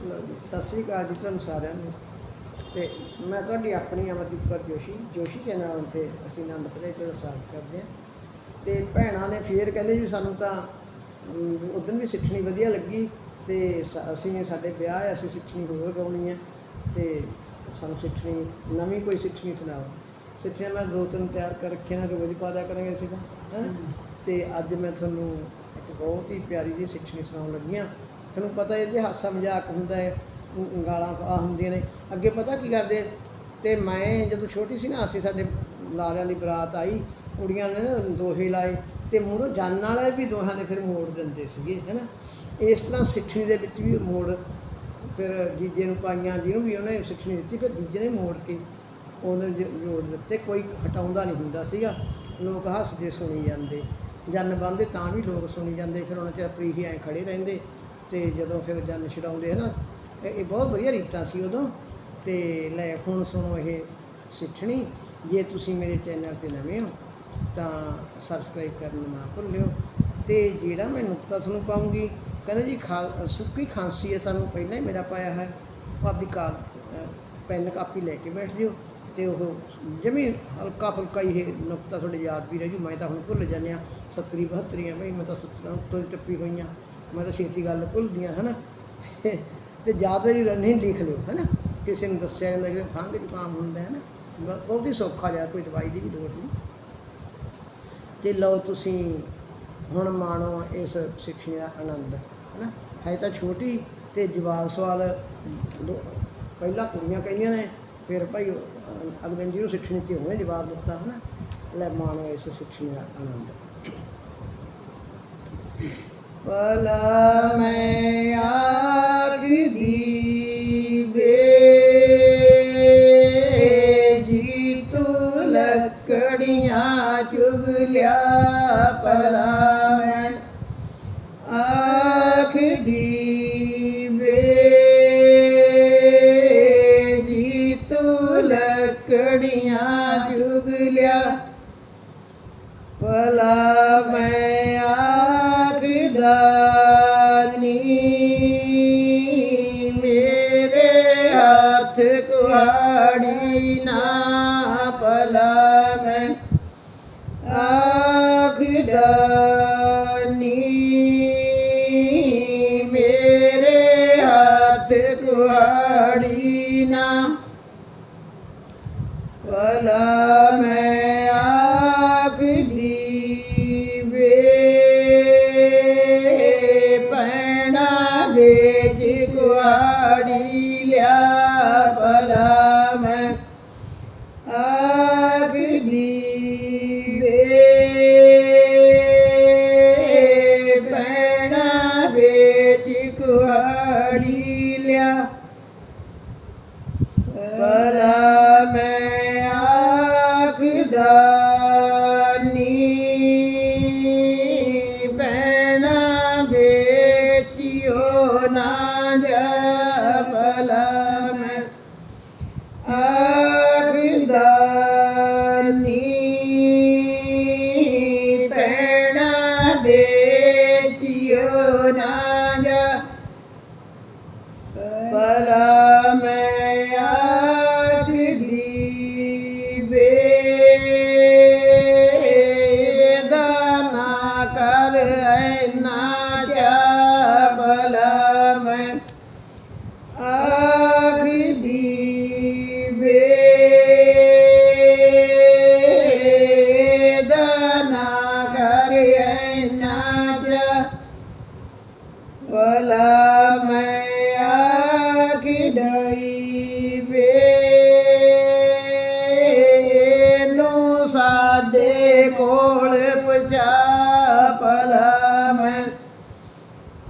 ਜੀ, ਸਤਿ ਸ੍ਰੀ ਅਕਾਲ ਜੀ ਤੁਹਾਨੂੰ ਸਾਰਿਆਂ ਨੂੰ। ਤੇ ਮੈਂ ਤੁਹਾਡੀ ਆਪਣੀ ਅਮਰਜੀਤ ਕੌਰ ਜੋਸ਼ੀ ਜੋਸ਼ੀ ਚੈਨਲ ਤੇ ਅਸੀਂ ਆਨੰਦ ਪ੍ਰੇ ਤੋਂ ਸਾਥ ਕਰਦੇ ਹਾਂ। ਤੇ ਭੈਣਾਂ ਨੇ ਫੇਰ ਕਹਿੰਦੇ ਜੀ ਸਾਨੂੰ ਤਾਂ ਉਦੋਂ ਵੀ ਸਿੱਖਣੀ ਵਧੀਆ ਲੱਗੀ ਤੇ ਅਸੀਂ ਸਾਡੇ ਵਿਆਹ ਹੈ ਅਸੀਂ ਸਿੱਖਣੀ ਹੋਰ ਗਾਉਣੀ ਹੈ ਤੇ ਸਾਨੂੰ ਸਿੱਖਣੀ ਨਵੀਂ ਕੋਈ ਸਿੱਖਣੀ ਸੁਣਾਓ। ਸਿੱਖਣੀਆਂ ਮੈਂ ਦੋ ਤਿੰਨ ਤਿਆਰ ਕਰ ਰੱਖੀਆਂ ਨੇ ਰੋਜ਼ ਪਾ ਦਿਆ ਕਰਾਂਗੇ ਅਸੀਂ ਤਾਂ ਤੇ ਅੱਜ ਮੈਂ ਤੁਹਾਨੂੰ ਇੱਕ ਬਹੁਤ ਹੀ ਪਿਆਰੀ ਜਿਹੀ ਸਿੱਖਣੀ ਸੁਣਾਉਣ ਲੱਗੀ ਹਾਂ। ਤੁਹਾਨੂੰ ਪਤਾ ਹੈ ਜੇ ਹਾਸਾ ਮਜ਼ਾਕ ਹੁੰਦਾ ਹੈ ਗਾਲਾਂ ਆ ਹੁੰਦੀਆਂ ਨੇ। ਅੱਗੇ ਪਤਾ ਕੀ ਕਰਦੇ? ਤੇ ਮੈਂ ਜਦੋਂ ਛੋਟੀ ਸੀ ਨਾ, ਅਸੀਂ ਸਾਡੇ ਲਾਰਿਆਂ ਦੀ ਬਰਾਤ ਆਈ, ਕੁੜੀਆਂ ਨੇ ਨਾ ਦੋਹੇ ਲਾਏ, ਤੇ ਮੂਹਰੋਂ ਜਾਣ ਵਾਲੇ ਵੀ ਦੋਹਾਂ ਦੇ ਫਿਰ ਮੋੜ ਦਿੰਦੇ ਸੀਗੇ, ਹੈਨਾ? ਇਸ ਤਰ੍ਹਾਂ ਸਿੱਖਣੀ ਦੇ ਵਿੱਚ ਵੀ ਮੋੜ, ਫਿਰ ਜੀਜੇ ਨੂੰ ਪਾਈਆਂ, ਜਿਹਨੂੰ ਵੀ ਉਹਨੇ ਸਿੱਖਣੀ ਦਿੱਤੀ, ਫਿਰ ਜੀਜੇ ਨੇ ਮੋੜ ਕੇ ਉਹਨੇ ਜੋੜ ਦਿੱਤੇ। ਕੋਈ ਹਟਾਉਂਦਾ ਨਹੀਂ ਹੁੰਦਾ ਸੀਗਾ। ਲੋਕ ਹੱਸਦੇ ਸੁਣੀ ਜਾਂਦੇ। ਜਨ ਬੰਦੇ ਤਾਂ ਵੀ ਲੋਕ ਸੁਣੀ ਜਾਂਦੇ, ਫਿਰ ਉਹਨਾਂ ਚਿਰ ਪ੍ਰੀਹੀ ਐਂ ਖੜੇ ਰਹਿੰਦੇ। ਤੇ ਜਦੋਂ ਫਿਰ ਜਨ ਛਡਾਉਂਦੇ ਹਨਾ ਇਹ ਇਹ ਬਹੁਤ ਵਧੀਆ ਰੀਤਾਂ ਸੀ ਉਦੋਂ। ਤੇ ਲੈ ਹੁਣ ਸੁਣੋ ਇਹ ਸਿੱਠਣੀ, ਜੇ ਤੁਸੀਂ ਮੇਰੇ ਚੈਨਲ ਤੇ ਨਵੇਂ ਹੋ, ਤਾਂ ਸਬਸਕ੍ਰਾਈਬ ਕਰਨਾ ਨਾ ਭੁੱਲਿਓ। ਤੇ ਜਿਹੜਾ ਮੈਂ ਨੁਕਤਾ ਤੁਹਾਨੂੰ ਪਾਉਂਗੀ, ਕਹਿੰਦੇ ਜੀ ਖਾ, ਸੁੱਕੀ ਖਾਂਸੀ ਹੈ ਸਾਨੂੰ ਪਹਿਲਾਂ ਹੀ ਮੇਰਾ ਪਾਇਆ ਹੈ ਉਹ ਆਪਦੀ ਕਾਲ ਪੈਨ ਕਾਪੀ ਲੈ ਕੇ ਬੈਠ ਜਿਓ। ਤੇ ਉਹ ਜਮੀ ਹਲਕਾ ਫੁਲਕਾ ਹੀ ਇਹ ਨੁਕਤਾ ਤੁਹਾਡੇ ਯਾਦ ਵੀ ਰਹਿ ਜੂ। ਮੈਂ ਤਾਂ ਹੁਣ ਭੁੱਲ ਜਾਂਦੇ ਆ 70 72 ਬਈ ਮੈਂ ਤਾਂ 70 ਤੋਂ ਟੱਪੀ ਹੋਈਆਂ। ਮੈਂ ਤਾਂ ਛੇਤੀ ਗੱਲ ਭੁੱਲਦੀਆਂ ਹਨਾ? ਤੇ ਤੇ ਜ਼ਿਆਦਾ ਹੀ ਨਹੀਂ ਲਿਖ ਲਿਓ ਹਨਾ? ਕਿਸੇ ਨੂੰ ਦੱਸਿਆ ਜਾਂਦਾ ਕਿ ਖੰਘ ਜ਼ੁਕਾਮ ਹੁੰਦਾ ਹੈ ਨਾ ਬ- ਬਹੁਤ ਹੀ ਸੌਖਾ ਜਿਹਾ ਕੋਈ ਦਵਾਈ ਦੀ ਵੀ ਲੋੜ ਨਹੀਂ। ਤੇ ਲਓ ਤੁਸੀਂ ਹੁਣ ਮਾਣੋ ਇਸ ਸਿੱਖਿਆ ਦਾ ਆਨੰਦ ਹੈਨਾ? ਹੈ ਤਾਂ ਛੋਟੀ ਤੇ ਜਵਾਬ ਸਵਾਲ ਦੋ- ਪਹਿਲਾਂ ਕੁੜੀਆਂ ਕਹਿੰਦੀਆਂ ਨੇ ਫਿਰ ਭਾਈ ਅਹ, ਜੀ ਨੂੰ ਜਿਹਨੂੰ ਸਿੱਖਣੀ ਤੇ ਉਹਨੇ ਜਵਾਬ ਦਿੱਤਾ ਹਨਾ? ਲੈ ਮਾਣੋ ਇਸ ਸਿੱਖਿਆ ਦਾ ਆਨੰਦ। ਭਲਾ ਮੈਂ ਆਖਦੀ ਵੇ। ਜੀ ਤੂੰ ਲੱਕੜੀਆਂ ਚੁਗ ਲਿਆ ਭਲਾ ਮੈਂ ਆਖਦੀ ਵੇ। ਜੀ ਤੂੰ ਲੱਕੜੀਆਂ ਚੁਗ ਲਿਆ ਭਲਾ ਮੈਂ ਆਖਦਾ ਨੀ ਮੇਰੇ ਹੱਥ ਕੁਹਾੜੀ ਨਾ ਪਲਾ ਮੈਂ ਆਖਦਾ ਮੇਰੇ ਹੱਥ ਕੁਹਾੜੀ ਨਾ ਪਲਾ ਮੈਂ ਵੇਚ ਕੁਆੜੀ ਲਿਆ ਭਲਾ ਮੈਂ ਆਖਦੀ ਵੇ ਪੈਣਾ ਵੇਚ ਕੁਆੜੀ ਲਿਆ ਭਲਾ ਮੈਂ ਆਖਦਾ ਪੈਣਾ ਨਾ ਜਾ। ਭਲਾ ਮੈਂ ਆਖਦੀ ਵੇ ਦਾਨਾ ਕਰ ਐਨਾ ਚਾ ਭਲਾ ਮੈਂ ਆਖਦੀ ਸਾਡੇ ਕੋਲ ਪੁਛਾ ਭਲਾ ਮੈਂ।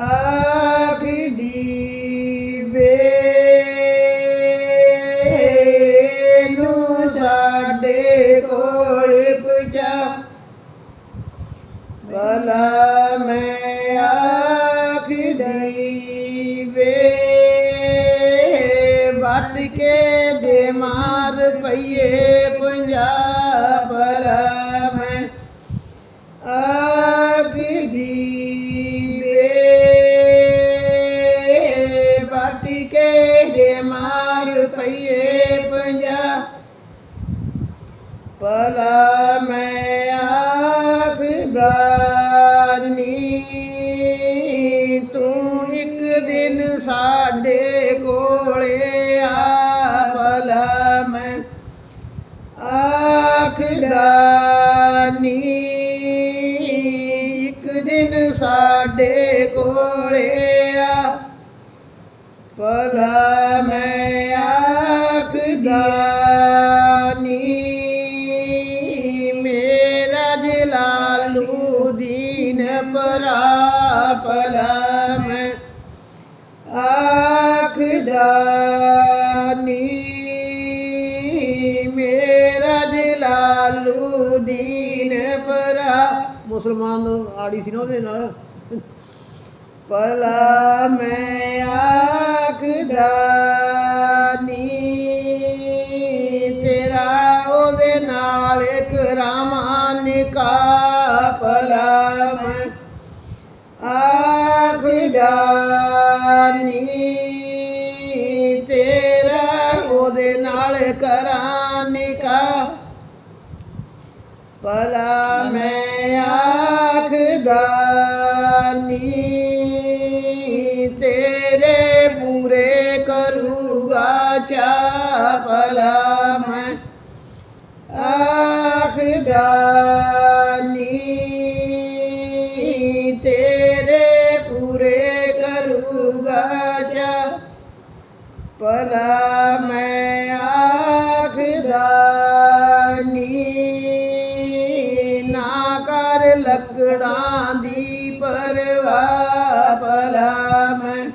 ਆਖਦੀ ਵੇ ਨੂੰ ਸਾਡੇ ਕੋਲ ਪੁਛਾ। ਭਲਾ ਮੈਂ ਆਖਦੀ ਵੇ ਕੇ ਮਾਰ ਪਈਏ ਪੰਜਾ ਭਲਾ ਮੈਂ ਆਖਦਾ ਨੀ, ਤੂੰ ਇੱਕ ਦਿਨ ਸਾਡੇ ਕੋਲੇ ਆ। ਭਲਾ ਮੈਂ ਆਖਦਾ ਨੀ, ਇੱਕ ਦਿਨ ਸਾਡੇ ਕੋਲੇ ਭਲਾ ਮੈਂ ਆਖਦਾ ਨੀ ਮੇਰਾ ਜਲਾਲੂ ਦੀਨ ਪਰਾ ਭਲਾ ਮੈਂ ਆਖਦਾ ਨੀ ਮੇਰਾ ਜਲਾਲੂ ਦੀਨ ਪਰਾ ਮੁਸਲਮਾਨ ਆੜੀ ਸੀ ਨਾ ਉਹਦੇ ਨਾਲ ਭਲਾ ਮੈਂ ਆਖਦਾ ਨੀ ਤੇਰਾ ਉਹਦੇ ਨਾਲ ਇੱਕ ਕਾ ਭਲਾ ਮੈਂ ਆਖਦਾ ਨੀ ਤੇਰਾ ਉਹਦੇ ਨਾਲ ਕਰਾਂ ਨਿਕਾ ਭਲਾ ਮੈਂ ਆਖਦਾ ਨੀ ਆਖਦਾ ਨੀ ਤੇਰੇ ਪੂਰੇ ਕਰੂਗਾ ਜਾ। ਭਲਾ ਮੈਂ ਆਖਦਾ ਨੀ, ਨਾ ਕਰ ਲੱਕੜਾਂ ਦੀ ਪਰਵਾਹ। ਭਲਾ ਮੈਂ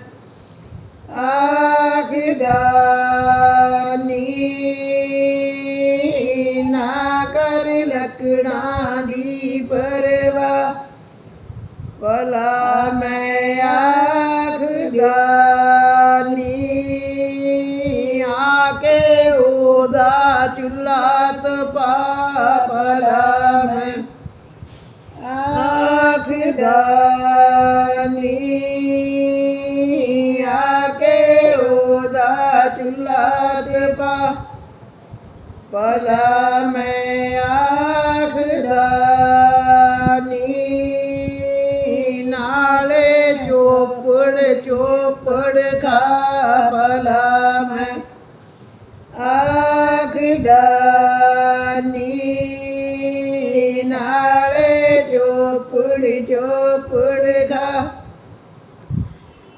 ਆਖਦਾ ਲੱਕੜਾਂ ਦੀ ਪਰਵਾਹ ਭਲਾ ਮੈਂ ਆਖਦਾ ਨੀ ਆ ਕੇ ਉਹਦਾ ਚੁੱਲਾ ਤਪਾ। ਭਲਾ ਮੈਂ ਆਖਦਾ ਨੀ ਆ ਕੇ ਉਹਦਾ ਚੁੱਲਾ ਤਪਾ। ਭਲਾ ਮੈਂ ਆਖਦਾ ਨੀ। ਨਾਲੇ ਚੋਪੜ ਚੋਪੜ ਖਾ ਭਲਾ ਮੈਂ ਆਖਦਾ ਨੀ।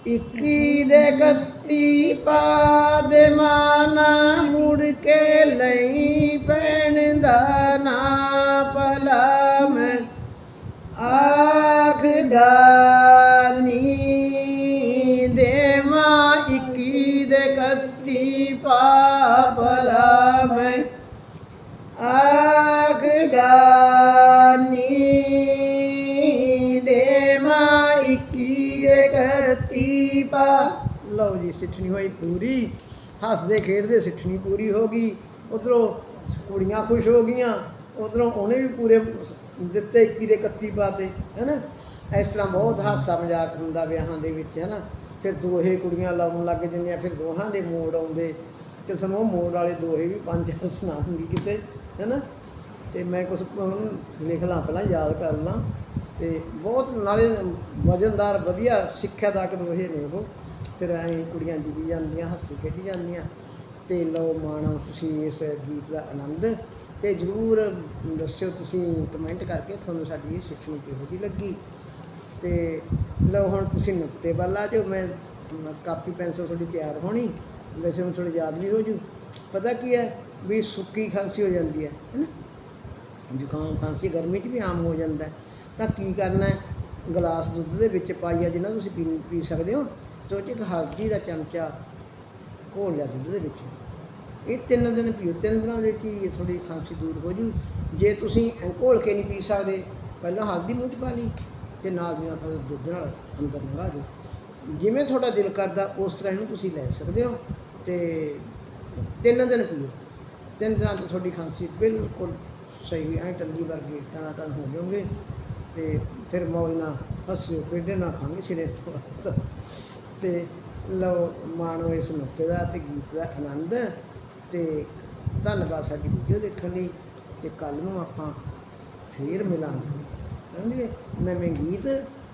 ਇੱਕੀ ਦੇ ਗੱਤੀ ਪਾਦ ਮਾਨਾ ਮੁੜ ਕੇ ਲਈ ਪੈਣ ਦਾ ਨਾ ਭਲਾ ਮੈਂ ਆਖਦਾ ਨੀ ਦੇ ਮਾਂ ਇੱਕੀ ਦੇ ਗੱਤੀ ਪਾ ਭਲਾ ਮੈਂ ਆਖਦਾ ਸਿੱਠਣੀ ਹੋਈ ਪੂਰੀ, ਹੱਸਦੇ ਖੇਡਦੇ ਸਿੱਠਣੀ ਪੂਰੀ ਹੋ ਗਈ, ਉਧਰੋਂ ਕੁੜੀਆਂ ਖੁਸ਼ ਹੋ ਗਈਆਂ, ਉਧਰੋਂ ਉਹਨੇ ਵੀ ਪੂਰੇ ਦਿੱਤੇ 21 ਦੇ 31 ਪਾਤੇ, ਹੈਨਾ? ਇਸ ਤਰ੍ਹਾਂ ਬਹੁਤ ਹਾਸਾ ਮਜ਼ਾਕ ਹੁੰਦਾ ਵਿਆਹਾਂ ਦੇ ਵਿੱਚ, ਹੈਨਾ? ਫਿਰ ਦੋਹੇ ਕੁੜੀਆਂ ਲਾਉਣ ਲੱਗ ਜਾਂਦੀਆਂ, ਫਿਰ ਦੋਹਾਂ ਦੇ ਮੋੜ ਆਉਂਦੇ, ਤੇ ਸਾਨੂੰ ਮੋੜ ਵਾਲੇ ਦੋਹੇ ਵੀ ਪੰਜ ਚਾਰ ਸੁਣਾਉਂਗੀ ਕਿਤੇ, ਹੈਨਾ? ਤੇ ਮੈਂ ਕੁਝ ਲਿਖ ਲਾਂ ਪਹਿਲਾਂ ਯਾਦ ਕਰ ਲਾਂ, ਤੇ ਬਹੁਤ ਨਾਲੇ ਵਜਨਦਾਰ, ਵਧੀਆ ਸਿੱਖਿਆ ਸਿੱਖਿਆਦਾਇਕ ਦੋਹੇ ਨੇ ਉਹ। ਫਿਰ ਐਂ ਕੁੜੀਆਂ ਜਿੱਦੀ ਜਾਂਦੀਆਂ, ਹੱਸੀ ਖੇਡੀ ਜਾਂਦੀਆਂ। ਤੇ ਲਓ ਮਾਣੋ, ਤੁਸੀਂ ਇਸ ਗੀਤ ਦਾ ਆਨੰਦ। ਤੇ ਜਰੂਰ ਦੱਸਿਓ ਤੁਸੀਂ ਕਮੈਂਟ ਕਰਕੇ ਤੁਹਾਨੂੰ ਸਾਡੀ ਇਹ ਸਿੱਖਣੀ ਕਿਹੋ ਜਿਹੀ ਲੱਗੀ। ਤੇ ਲਓ ਹੁਣ ਤੁਸੀਂ ਨੁਕਤੇ ਵੱਲ ਆ ਜਾਓ, ਮੈਂ ਕਾਪੀ, ਪੈਨਸਲ ਤੁਹਾਡੀ ਤਿਆਰ ਹੋਣੀ। ਵੈਸੇ ਹੁਣ ਥੋੜੀ ਯਾਦ ਵੀ ਹੋ ਜੂ। ਪਤਾ ਕੀ ਹੈ ਵੀ ਸੁੱਕੀ ਖਾਂਸੀ ਹੋ ਜਾਂਦੀ ਹੈ ਹੈ ਜ਼ੁਕਾਮ, ਖਾਂਸੀ ਗਰਮੀ 'ਚ ਵੀ ਆਮ ਹੋ ਜਾਂਦਾ ਤਾਂ ਕੀ ਕਰਨਾ ਗਲਾਸ ਦੁੱਧ ਦੇ ਵਿੱਚ ਪਾਈਆ ਜਿਹਨਾਂ ਤੁਸੀਂ ਪੀ ਪੀ ਸਕਦੇ ਹੋ। ਤੇ ਇੱਕ ਹਲਦੀ ਦਾ ਚਮਚਾ ਘੋਲ ਲਿਆ ਦੁੱਧ ਦੇ ਵਿੱਚ। ਇਹ ਤਿੰਨ ਦਿਨ ਪੀਓ, ਤਿੰਨ ਦਿਨਾਂ ਵਿੱਚ ਹੀ ਥੋੜੀ ਖਾਂਸੀ ਦੂਰ ਹੋ ਜੂ। ਜੇ ਤੁਸੀਂ ਘੋਲ ਕੇ ਨਹੀਂ ਪੀ ਸਕਦੇ, ਪਹਿਲਾਂ ਹਲਦੀ ਮੂੰਹ 'ਚ ਪਾ ਲਈ ਤੇ ਨਾਲ ਦੀ ਨਾਲ ਦੁੱਧ ਨਾਲ ਅੰਦਰ ਲੰਘਾ ਦਿਓ। ਜਿਵੇਂ ਤੁਹਾਡਾ ਦਿਲ ਕਰਦਾ, ਉਸ ਤਰ੍ਹਾਂ ਇਹਨੂੰ ਤੁਸੀਂ ਲੈ ਸਕਦੇ ਹੋ ਤੇ ਤਿੰਨ ਦਿਨ ਪੀਓ। ਤਿੰਨ ਦਿਨਾਂ ਤੋਂ ਤੁਹਾਡੀ ਖਾਂਸੀ ਬਿਲਕੁਲ ਸਹੀ ਐ ਟੱਲੀ ਵਰਗੀ ਟਣਾ ਟਣ ਹੋ ਜਾਓਗੇ ਤੇ ਫਿਰ ਮੌਜ ਨਾਲ ਹੱਸਿਓ, ਪੇਡੇ ਨਾਲ ਖਾਂਗੇ ਸਿਰੇ ਤੋਂ ਤੇ ਲਓ ਮਾਣੋ ਇਸ ਨੁਕਤੇ ਦਾ ਤੇ ਗੀਤ ਦਾ ਆਨੰਦ ਤੇ ਧੰਨਵਾਦ ਸਾਡੀ ਵੀਡੀਓ ਦੇਖਣ ਲਈ ਤੇ ਕੱਲ ਨੂੰ ਆਪਾਂ ਫੇਰ ਮਿਲਾਂਗੇ। ਸਮਝੇ? ਨਵੇਂ ਗੀਤ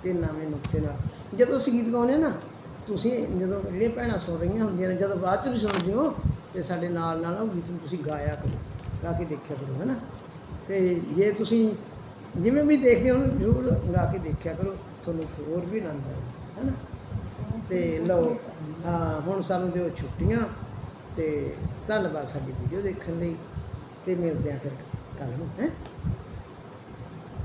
ਤੇ ਨਵੇਂ ਨੁਕਤੇ ਨਾਲ। ਜਦੋਂ ਅਸੀਂ ਗੀਤ ਗਾਉਂਦੇ ਹਾਂ ਨਾ, ਤੁਸੀਂ ਜਦੋਂ ਜਿਹੜੀਆਂ ਭੈਣਾਂ ਸੁਣ ਰਹੀਆਂ ਹੁੰਦੀਆਂ ਨੇ, ਜਦੋਂ ਬਾਅਦ ਚ ਵੀ ਸੁਣਦੇ ਹੋ ਤੇ ਸਾਡੇ ਨਾਲ ਨਾਲ ਉਹ ਗੀਤ ਨੂੰ ਤੁਸੀਂ ਗਾਇਆ ਕਰੋ, ਗਾ ਕੇ ਦੇਖਿਆ ਕਰੋ ਹੈ ਨਾ ਤੇ ਜੇ ਤੁਸੀਂ ਜਿਵੇਂ ਵੀ ਦੇਖਦੇ ਹੋ, ਜ਼ਰੂਰ ਗਾ ਕੇ ਦੇਖਿਆ ਕਰੋ, ਤੁਹਾਨੂੰ ਹੋਰ ਵੀ ਆਨੰਦ ਆਏ ਹੈ ਨਾ ਤੇ ਲਓ ਹਾਂ ਹੁਣ ਸਾਨੂੰ ਦਿਓ ਛੁੱਟੀਆਂ ਤੇ ਧੰਨਵਾਦ ਸਾਡੀ ਵੀਡੀਓ ਦੇਖਣ ਲਈ ਤੇ ਮਿਲਦੇ ਆ ਫਿਰ ਕੱਲ ਨੂੰ, ਹੈ?